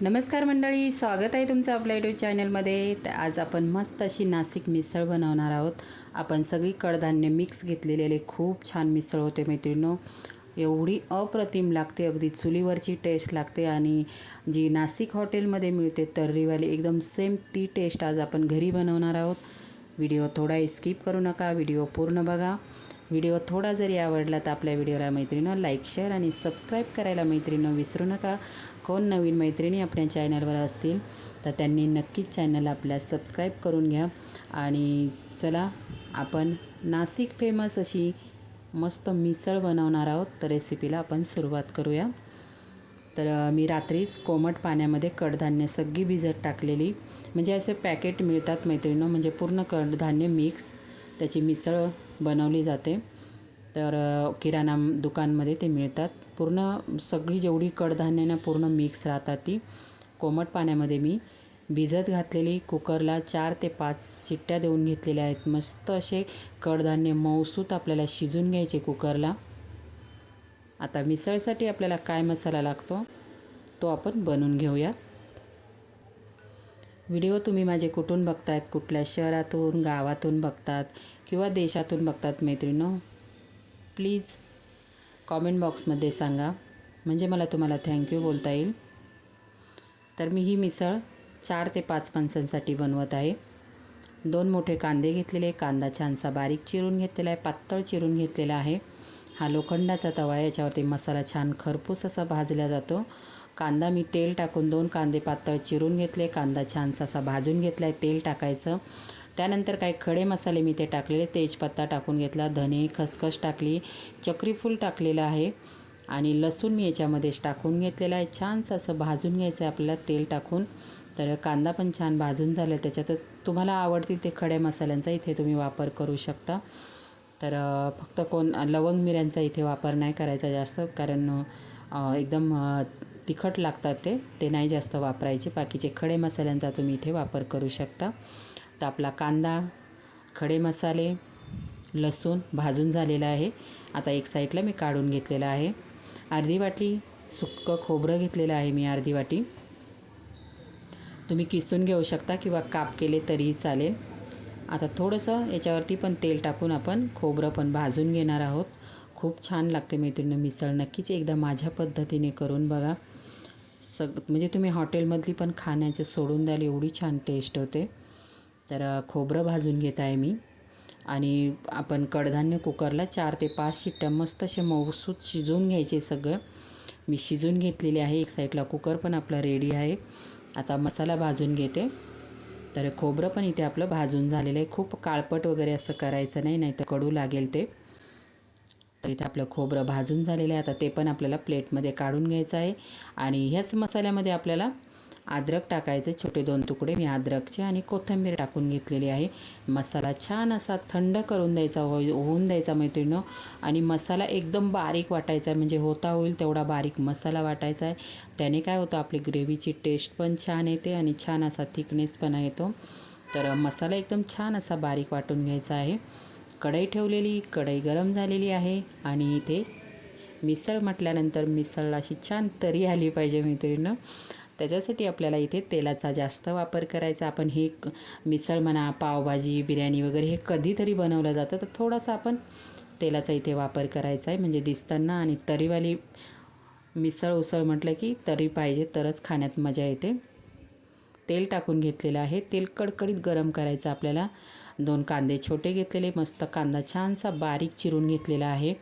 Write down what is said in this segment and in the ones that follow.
नमस्कार मंडळी स्वागत आहे तुमचं आपल्या यूट्यूब चॅनलमध्ये तर आज आपण मस्त अशी नाशिक मिसळ बनवणार आहोत. आपण सगळी कडधान्य मिक्स घेतलेले खूप छान मिसळ होते मैत्रिणीनो एवढी अप्रतिम लागते अगदी चुलीवरची टेस्ट लागते आणि जी नाशिक हॉटेलमध्ये मिळते तर्रीवाली एकदम सेम ती टेस्ट आज आपण घरी बनवणार आहोत. व्हिडिओ थोडा स्किप करू नका व्हिडिओ पूर्ण बघा. व्हिडिओ थोडा जरी आवडला तर आपल्या व्हिडिओला मैत्रिणं लाईक शेअर आणि सबस्क्राईब करायला मैत्रिणीनं विसरू नका. कोण नवीन मैत्रिणी आपल्या चॅनलवर असतील तर त्यांनी नक्कीच चॅनल आपल्या सबस्क्राईब करून घ्या. आणि चला आपण नाशिक फेमस अशी मस्त मिसळ बनवणार आहोत. तर रेसिपीला आपण सुरुवात करूया. तर मी रात्रीच कोमट पाण्यामध्ये कडधान्य सगळी भिजत टाकलेली. म्हणजे असे पॅकेट मिळतात मैत्रिणीनं म्हणजे पूर्ण कडधान्य मिक्स त्याची मिसळ बनवली जाते. तर किराणा दुकानमध्ये ते मिळतात. पूर्ण सगळी जेवढी कडधान्य ना पूर्ण मिक्स राहतात ती. कोमट पाण्यामध्ये मी भिजत घातलेली कुकरला चार ते पाच शिट्ट्या देऊन घेतलेल्या आहेत. मस्त असे कडधान्य मऊसूत आपल्याला शिजून घ्यायचे कुकरला. आता मिसळसाठी आपल्याला काय मसाला लागतो तो आपण बनवून घेऊया. व्हिडिओ तुम्ही माझे कुठून बघतायत कुठल्या शहरातून गावातून बघतात किंवा देशातून बघतात मैत्रिणो? प्लीज कॉमेंट बॉक्समध्ये सांगा. म्हणजे मला तुम्हाला थँक्यू बोलता येईल. तर मी ही मिसळ चार ते पाच माणसांसाठी बनवत आहे. दोन मोठे कांदे घेतलेले कांदा छानसा बारीक चिरून घेतलेला आहे पातळ चिरून घेतलेला आहे. हा लोखंडाचा तवा आहे याच्यावरती मसाला छान खरपूस असा भाजला जातो. कांदा मी तेल टाकून दोन कांदे पातळ चिरून घेतले कांदा छानसा असा भाजून घेतला आहे तेल टाकायचं. त्यानंतर काही खडे मसाले मी ते टाकलेले. तेजपत्ता टाकून घेतला धने खसखस टाकली चक्रीफूल टाकलेलं आहे आणि लसूण मी याच्यामध्येच टाकून घेतलेलं आहे. छानसं असं भाजून घ्यायचं आहे आपल्याला तेल टाकून. तर कांदा पण छान भाजून झाला त्याच्यातच तुम्हाला आवडतील ते खड्या मसाल्यांचा इथे तुम्ही वापर करू शकता. तर फक्त कोण लवंग मिऱ्यांचा इथे वापर नाही करायचा जास्त कारण एकदम तिखट लागतात ते. ते नाही जास्त वापरायचे. बाकीचे खडे मसाल्यांचा तुम्ही इथे वापर करू शकता. तर आपला कांदा खडे मसाले लसूण भाजून झालेला आहे. आता एक साईडला मी काढून घेतलेला आहे. अर्धी वाटी सुक्कं खोबरं घेतलेलं आहे मी अर्धी वाटी. तुम्ही किसून घेऊ शकता किंवा काप केले तरीही चालेल. आता थोडंसं याच्यावरती पण तेल टाकून आपण खोबरं पण भाजून घेणार आहोत. खूप छान लागते मैत्रिणी मिसळ नक्कीच एकदा माझ्या पद्धतीने करून बघा. सग म्हणजे तुम्ही हॉटेलमधली पण खाण्याचं सोडून द्याल एवढी छान टेस्ट होते. तर खोबरं भाजून घेत आहे मी. आणि आपण कडधान्य कुकरला चार ते पाच शिट्ट्या मस्त असे मऊसूत शिजवून घ्यायचे सगळं. मी शिजून घेतलेली आहे एक साईडला कुकर पण आपला रेडी आहे. आता मसाला भाजून घेते. तर खोबरं पण इथे आपलं भाजून झालेलं आहे. खूप काळपट वगैरे असं करायचं नाही नाही तर कडू लागेल ते. तर इथे आपलं खोबरं भाजून झालेलं आहे. आता ते पण आपल्याला प्लेटमध्ये काढून घ्यायचं आहे. आणि ह्याच मसाल्यामध्ये आपल्याला अद्रक टाकायचे छोटे दोन तुकडे. मी अद्रकचे आणि कोथिंबीर टाकून घेतलेली आहे. मसाला छान असा थंड करून द्यायचा हो होऊन द्यायचा मैत्रिणं आणि मसाला एकदम बारीक वाटायचा आहे. म्हणजे होता होईल तेवढा बारीक मसाला वाटायचा आहे. त्याने काय होतं आपली ग्रेव्हीची टेस्ट पण छान येते आणि छान असा थिकनेस पण येतो. तर मसाला एकदम छान असा बारीक वाटून घ्यायचा आहे. कढई ठेवलेली कढई गरम झालेली आहे. आणि इथे मिसळ म्हटल्यानंतर मिसळला अशी छान तरी आली पाहिजे मैत्रिणीनं. त्याच्यासाठी आपल्याला इथे तेलाचा जास्त वापर करायचा. आपण हे क- मिसळ म्हणा पावभाजी बिर्याणी वगैरे हे कधीतरी बनवलं जातं. तर थोडासा आपण तेलाचा इथे वापर करायचा आहे म्हणजे दिसताना आणि तरीवाली मिसळ उसळ म्हटलं की तरी पाहिजे तरच खाण्यात मजा येते. तेल टाकून घेतलेलं आहे. तेल कडकडीत गरम करायचं आपल्याला. दोन कांदे छोटे घेतलेले मस्त कांदा छानसा बारीक चिरून घेतलेला आहे.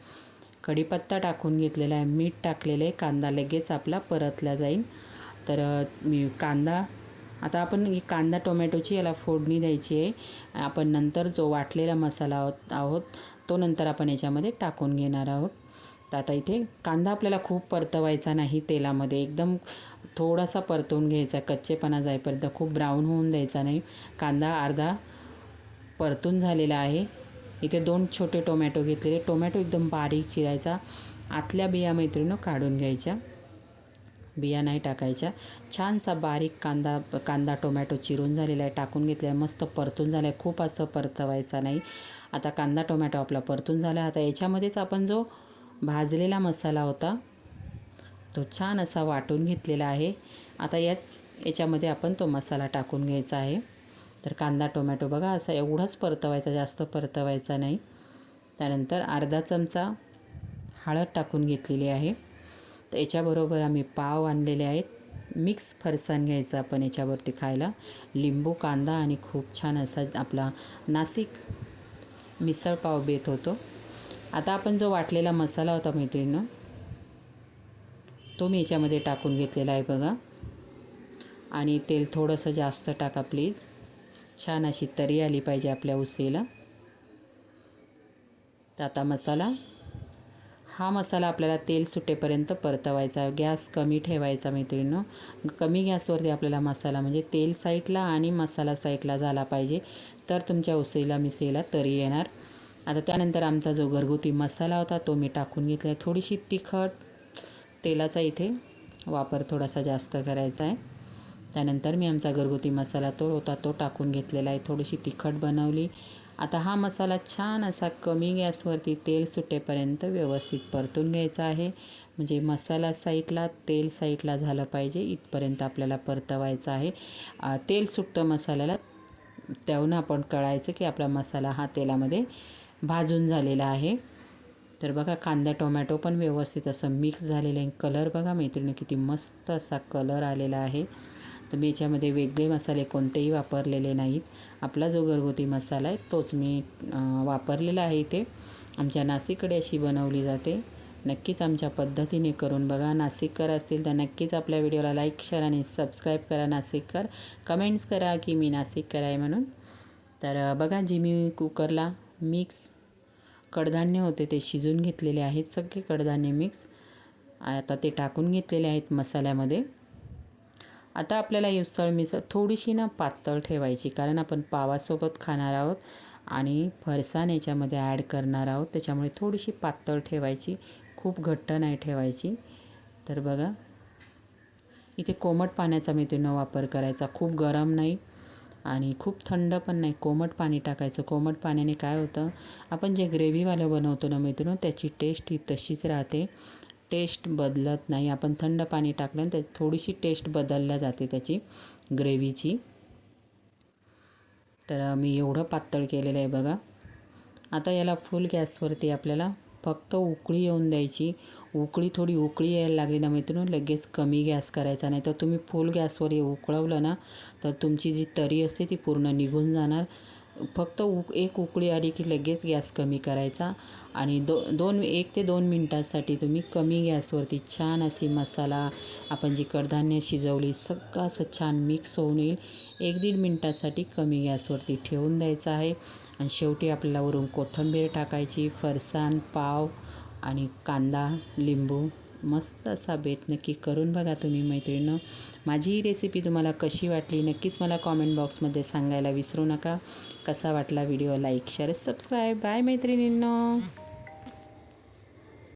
कढीपत्ता टाकून घेतलेला आहे मीठ टाकलेलं आहे. कांदा लगेच आपला परतला जाईल तर मी कांदा आता आपण कांदा टोमॅटोची याला फोडणी द्यायची आहे. आपण नंतर जो वाटलेला मसाला आहोत आहोत तो नंतर आपण याच्यामध्ये टाकून घेणार आहोत. तर आता इथे कांदा आपल्याला खूप परतवायचा नाही तेलामध्ये. एकदम थोडासा परतवून घ्यायचा कच्चेपणा जाईपर्यंत खूप ब्राऊन होऊन द्यायचा नाही. कांदा अर्धा परतून झालेला आहे. इथे दोन छोटे टोमॅटो घेतलेले. टोमॅटो एकदम बारीक चिरायचा. आतल्या बिया मैत्रिणं काढून घ्यायच्या. बिया नाही टाकायच्या. छानसा बारीक कांदा कांदा टोमॅटो चिरून झालेला आहे. टाकून घेतला आहे. मस्त परतून झाला आहे खूप असं परतवायचा नाही. आता कांदा टोमॅटो आपला परतून झाला. आता याच्यामध्येच आपण जो भाजलेला मसाला होता तो छान असा वाटून घेतलेला आहे. आता याच याच्यामध्ये आपण तो मसाला टाकून घ्यायचा आहे. तर कांदा टोमॅटो बघा असा एवढाच परतवायचा जास्त परतवायचा नाही. त्यानंतर अर्धा चमचा हळद टाकून घेतलेली आहे. तर याच्याबरोबर आम्ही पाव आणलेले आहेत. मिक्स फरसाण घ्यायचं आपण याच्यावरती खायला. लिंबू कांदा आणि खूप छान असा आपला नाशिक मिसळ पाव बेत होतो. आता आपण जो वाटलेला मसाला होता मैत्रिणीनं तो मी याच्यामध्ये टाकून घेतलेला आहे बघा. आणि तेल थोडंसं जास्त टाका प्लीज. छान अशी तरी आली पाहिजे आपल्या उसळीला. तर आता मसाला हा मसाला आपल्याला तेल सुटेपर्यंत परतवायचा. गॅस कमी ठेवायचा मैत्रिणीनं. कमी गॅसवरती आपल्याला मसाला म्हणजे तेल साईडला आणि मसाला साईडला झाला पाहिजे. तर तुमच्या उसळीला मिसळीला तरी येणार. आता त्यानंतर आमचा जो घरगुती मसाला होता तो मी टाकून घेतला आहे थोडीशी तिखट तेलाचा इथे वापर थोडासा जास्त करायचा आहे. त्यानंतर मी आमचा घरगुती मसाला तो होता तो टाकून घेतलेला आहे. थोडीशी तिखट बनवली. आता हा मसाला छान असा कमी गॅसवरती तेल सुटेपर्यंत व्यवस्थित परतून घ्यायचा आहे. म्हणजे मसाला साईडला तेल साईडला झालं पाहिजे इथपर्यंत आपल्याला परतवायचं आहे. तेल सुटतं मसाल्याला त्याहून आपण कळायचं की आपला मसाला हा तेलामध्ये भाजून झालेला आहे. तर बघा कांदा टोमॅटो पण व्यवस्थित असं मिक्स झालेलं आहे. कलर बघा मैत्रिणी किती मस्त असा कलर आलेला आहे. तर मी याच्यामध्ये वेगळे मसाले कोणतेही वापरलेले नाहीत. आपला जो घरगुती मसाला आहे तोच मी वापरलेला आहे इथे. आमच्या नाशिककडे अशी बनवली जाते. नक्कीच आमच्या पद्धतीने करून बघा. नाशिककर असतील तर नक्कीच आपल्या व्हिडिओला लाईक शेअर आणि सबस्क्राईब करा नाशिककर कमेंट्स करा की मी नाशिककर आहे म्हणून. तर बघा जी मी कुकरला मिक्स कडधान्य होते ते शिजून घेतलेले आहेत. सगळे कडधान्य मिक्स. आता ते टाकून घेतलेले आहेत मसाल्यामध्ये. आता आपल्याला ही उसळ मिसळ थोडीशी ना पातळ ठेवायची कारण आपण पावासोबत खाणार आहोत आणि फरसाण याच्यामध्ये ॲड करणार आहोत. त्याच्यामुळे थोडीशी पातळ ठेवायची खूप घट्ट नाही ठेवायची. तर बघा इथे कोमट पाण्याचा मी न वापर करायचा खूप गरम नाही आणि खूप थंड पण नाही. कोमट पाणी टाकायचं. कोमट पाण्याने काय होतं आपण जे ग्रेव्हीवालं बनवतो ना मित्रांनो त्याची टेस्ट ही तशीच राहते. टेस्ट बदलत नाही. आपण थंड पाणी टाकलं त्या थोडीशी टेस्ट बदलल्या जाते त्याची ग्रेव्हीची. तर मी एवढं पातळ केलेलं आहे बघा. आता याला फुल गॅसवरती आपल्याला फक्त उकळी येऊन द्यायची. उकळी थोडी उकळी यायला लागली ना मित्रांनो लगेच कमी गॅस करायचा नाही. तर तुम्ही फुल गॅसवर उकळवलं ना तर तुमची जी तरी असते ती पूर्ण निघून जाणार. फक्त उक एक उकळी आली की लगेच गॅस कमी करायचा आणि दो दोन एक ते दोन मिनटासाठी तुम्ही कमी गॅसवरती छान अशी मसाला आपण जी कडधान्य शिजवली सगळं असं छान मिक्स होऊन येईल. एक दीड मिनटासाठी कमी गॅसवरती ठेवून द्यायचं आहे. आणि शेवटी आपल्याला वरून कोथिंबीर टाकायची फरसाण पाव आणि कांदा लिंबू मस्त असा बेत नक्की करून बघा तुम्ही मैत्रिणीनं. माझी ही रेसिपी तुम्हाला कशी वाटली नक्कीच मला कॉमेंट बॉक्समध्ये सांगायला विसरू नका. कसा वाटला video like share subscribe bye मैत्रिणींनो.